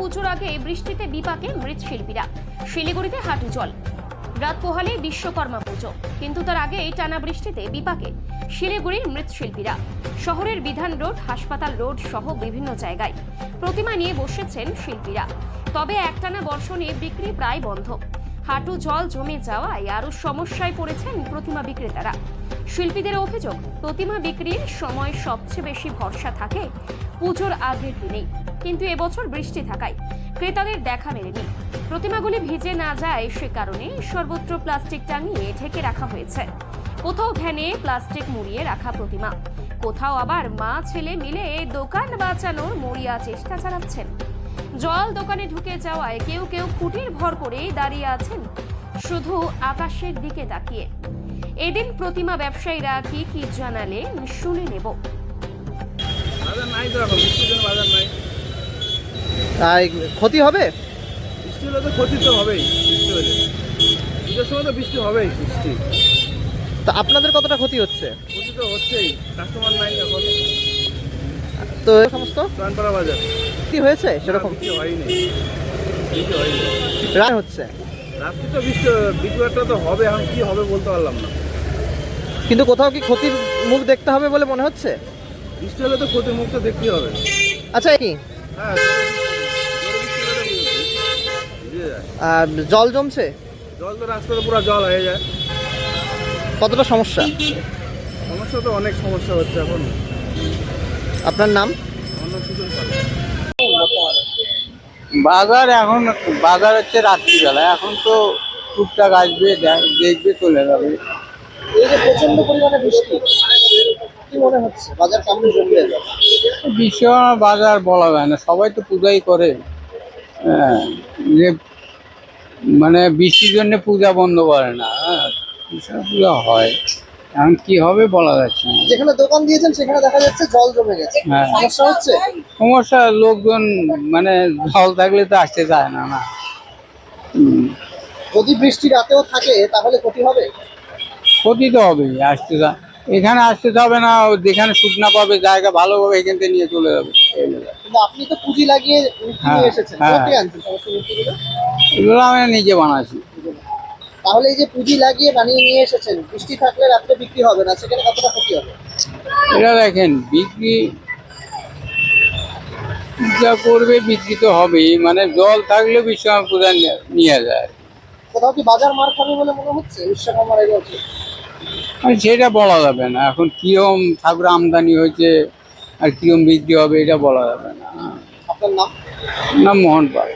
পুজোর আগে বৃষ্টিতে বিপাকে মৃৎশিল্পীরা। শিলিগুড়িতে হাঁটু জল। রাত পোহালে বিশ্বকর্মা পুজো। কিন্তু তার আগে এই টানা বৃষ্টিতে বিপাকে শিলিগুড়ির মৃৎশিল্পীরা। শহরের বিধান রোড, হাসপাতাল রোড সহ বিভিন্ন জায়গায় প্রতিমা নিয়ে বসেছেন শিল্পীরা। তবে একটানা বর্ষণে বিক্রি প্রায় বন্ধ। হাঁটু, জল জমে যাওয়ায় আরও সমস্যায় পড়েছেন প্রতিমা বিক্রেতারা। শিল্পীদের অভিযোগ, প্রতিমা বিক্রির সময় সবচেয়ে বেশি ভরসা থাকে পুজোর আগের দিনেই। কিন্তু এবছর বৃষ্টি থাকায় ক্রেতাদের দেখা মেলেনি। প্রতিমাগুলি ভিজে না যায় সে কারণে সর্বত্র প্লাস্টিক টাঙিয়ে ঢেকে রাখা হয়েছে। কোথাও ভ্যানে প্লাস্টিক মুড়িয়ে রাখা প্রতিমা। কোথাও আবার মা, ছেলে মিলে দোকান বাঁচানোর মরিয়া চেষ্টা চালাচ্ছেন। জল দোকানে ঢুকে যাওয়ায় কেউ কেউ কুটির ভর করেই দাঁড়িয়ে আছেন। শুধু আকাশের দিকে তাকিয়ে। এদিন প্রতিমা ব্যবসায়ীরা কি কি জানালে শুনে নেব। বাজার নাই তো এখন বৃষ্টির বাজার নাই। আর ক্ষতি হবে? বৃষ্টি হলে তো ক্ষতি তো হবেই বৃষ্টি হলে। পুজোর সময় তো বৃষ্টি হবেই। বৃষ্টি তা আপনাদের কতটা ক্ষতি হচ্ছে? ক্ষতি তো হচ্ছেই কাস্টমার নাই এখন। তো সমস্ত? কি হয়েছে সেরকম? হয়নি। রায় হচ্ছে। রাত্রি তো একটা তো হবে এখন কি হবে বলতে পারলাম না। কিন্তু কোথাও কি ক্ষতির মুখ দেখতে হবে বলে মনে হচ্ছে? বৃষ্টি হলে তো ক্ষতির মুখ তো দেখতেই হবে। আচ্ছা কি? হ্যাঁ আর জল জমছে? জল তো রাস্তাতে পুরো জল হয়ে যায়। কতটা সমস্যা? সমস্যা তো অনেক সমস্যা হচ্ছে এখন। আপনার নাম? বাজার এখন বাজার হচ্ছে রাত্রিবেলা। এখন তো টুকটাক আসবে দেখবে চলে যাবে। এই যে প্রচণ্ড পরিমাণে বৃষ্টি কি মনে হচ্ছে? বাজার কেমন বিশ্বকর্মা বাজার বলা যায় না। সবাই তো পূজাই করে। হ্যাঁ যে মানে বৃষ্টির জন্য পূজা বন্ধ করে না। হ্যাঁ পূজা হয়। এখন কি হবে বলা যাচ্ছে না। যেখানে দোকান দিয়েছেন সেখানে দেখা যাচ্ছে জল জমে গেছে। হ্যাঁ। সমস্যা হচ্ছে? সমস্যা লোকজন মানে জল থাকলে তো আসতে চায় না না। হুম, যদি বৃষ্টি রাতেও থাকে তাহলে ক্ষতি হবে? ক্ষতি তো হবেই আসতে যা এখানে আসতে হবে না ও যেখানে শুকনা পাবে জায়গা ভালো হবে এখান থেকে নিয়ে চলে যাবে। কিন্তু আপনি তো পুঁজি লাগিয়ে মূর্তি হ্যাঁ, এসেছেন। হ্যাঁ। কোথায় আনছেন? সমস্ত মূর্তিগুলো এগুলো আমি নিজে বানাচ্ছি। তাহলে এই যে পুঁজি লাগিয়ে বানিয়ে নিয়ে এসেছেন বৃষ্টি থাকলে রাত্রে বিক্রি হবে না সেখানে কতটা ক্ষতি হবে? এটা দেখেন বিক্রি যা করবে বিক্রি তো হবেই মানে জল থাকলে বিশ্বকর্মা পূজা নিয়ে- যায়। কোথাও কি বাজার মার খাবে বলে মনে হচ্ছে? বিশ্বকর্মার বছর আর সেটা বলা যাবে না। এখন কিরম ঠাকুর আমদানি হয়েছে আর কিরম বিক্রি হবে এটা বলা যাবে না। আপনার নাম? না মোহন পাল।